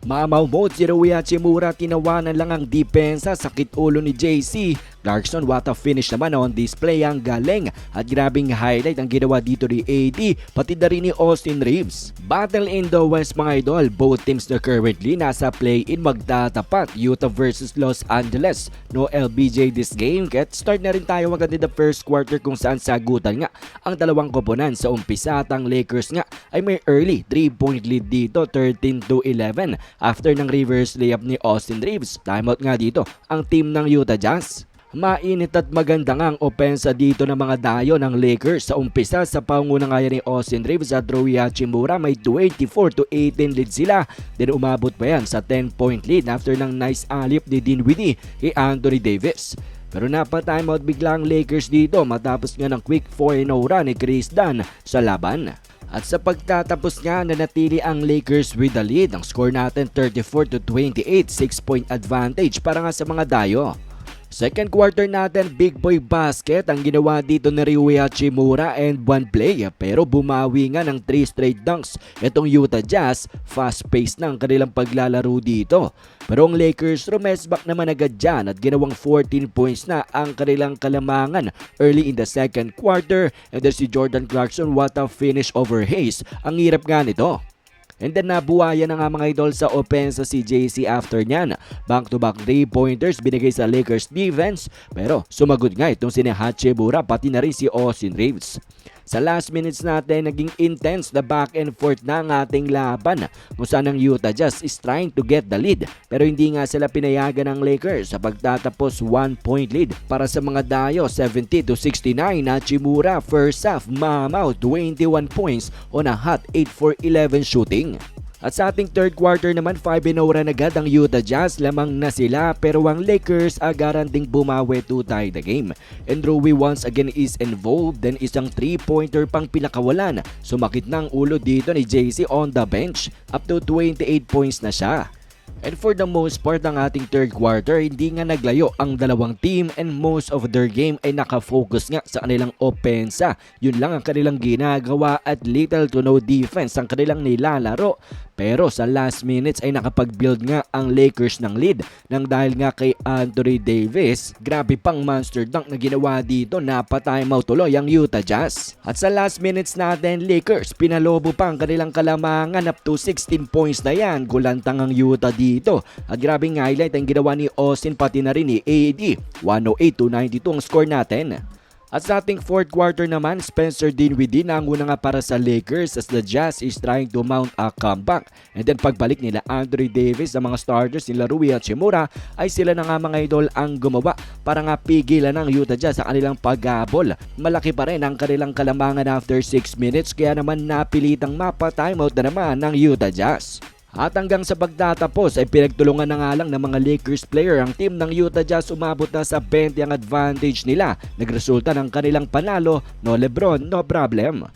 Mamaw mode si Rui Hachimura tinawanan lang ang depensa. Sakit ulo ni JC. Clarkson what a finish naman on display. Ang galing. At grabing highlight ang ginawa dito ni AD pati na rin ni Austin Reeves. Battle in the West mga idol, both teams na currently nasa play-in magtatapat. Utah versus Los Angeles. No LBJ this game, get start na rin tayo agad in the first quarter kung saan sagutan nga ang dalawang koponan. Sa umpisa at ang Lakers nga ay may early 3-point lead dito. 13 to 11 after ng reverse layup ni Austin Reeves. Timeout nga dito ang team ng Utah Jazz. Mainit at maganda nga ang opensa dito ng mga dayo ng Lakers sa umpisa sa pangunangaya ni Austin Reeves at Rui Hachimura may 24 to 18 lead sila. Then umabot pa yan sa 10 point lead after ng nice alip ni Dinwiddie kay Anthony Davis. Pero napa-timeout bigla ang Lakers dito matapos nga ng quick 4-0 run ni Chris Dunn sa laban. At sa pagtatapos nga nanatili ang Lakers with the lead. Ang score natin 34 to 28, 6 point advantage para nga sa mga dayo. Second quarter natin, big boy basket ang ginawa dito ni Rui Hachimura and one play pero bumawi nga ng 3 straight dunks. Itong Utah Jazz, fast pace ang kanilang paglalaro dito. Pero ang Lakers rumesback naman agad dyan at ginawang 14 points na ang kanilang kalamangan early in the second quarter. And then si Jordan Clarkson, what a finish over Hayes. Ang hirap nga nito. And then nabuhayan na nga mga idol sa opensa si JC after niyan. Back-to-back 3-pointers binigay sa Lakers defense pero sumagot nga itong si Hachibura pati na rin si Austin Reeves. Sa last minutes natin, naging intense na back and forth na ang ating laban kung saan ang Utah Jazz is trying to get the lead pero hindi nga sila pinayagan ng Lakers sa pagtatapos 1 point lead para sa mga dayo 70 to 69 na Chimura first half mamaw 21 points on a hot 8 for 11 shooting. At sa ating third quarter naman, 5-0 ran agad ang Utah Jazz. Lamang na sila pero ang Lakers agaran ding bumawi to tie the game. And Rui once again is involved. Then isang 3-pointer pang pinakawalan. Sumakit na ang ulo dito ni JC on the bench. Up to 28 points na siya. And for the most part ng ating third quarter, hindi nga naglayo ang dalawang team and most of their game ay nakafocus nga sa kanilang opensa. Yun lang ang kanilang ginagawa at little to no defense ang kanilang nilalaro. Pero sa last minutes ay nakapag-build nga ang Lakers ng lead nang dahil nga kay Anthony Davis. Grabe pang monster dunk na ginawa dito na pa-timeout tuloy ang Utah Jazz. At sa last minutes natin, Lakers pinalobo pa ang kanilang kalamangan up to 16 points na yan. Gulantang ang Utah dito. At grabing highlight ang ginawa ni Austin pati na rin ni AD. 108 to 92 ang score natin. At sa ating fourth quarter naman, Spencer Dinwiddie nanguna nga para sa Lakers as the Jazz is trying to mount a comeback. And then pagbalik nila Anthony Davis sa mga starters nila Rui at Shimura ay sila na nga mga idol ang gumawa para nga pigilan ng Utah Jazz sa kanilang paghabol. Malaki pa rin ang kanilang kalamangan after 6 minutes kaya naman napilitang mapa-timeout na naman ng Utah Jazz. At hanggang sa pagtatapos ay pinagtulungan na nga lang ng mga Lakers player ang team ng Utah Jazz umabot na sa 20 ang advantage nila. Nagresulta ng kanilang panalo, no Lebron, no problem.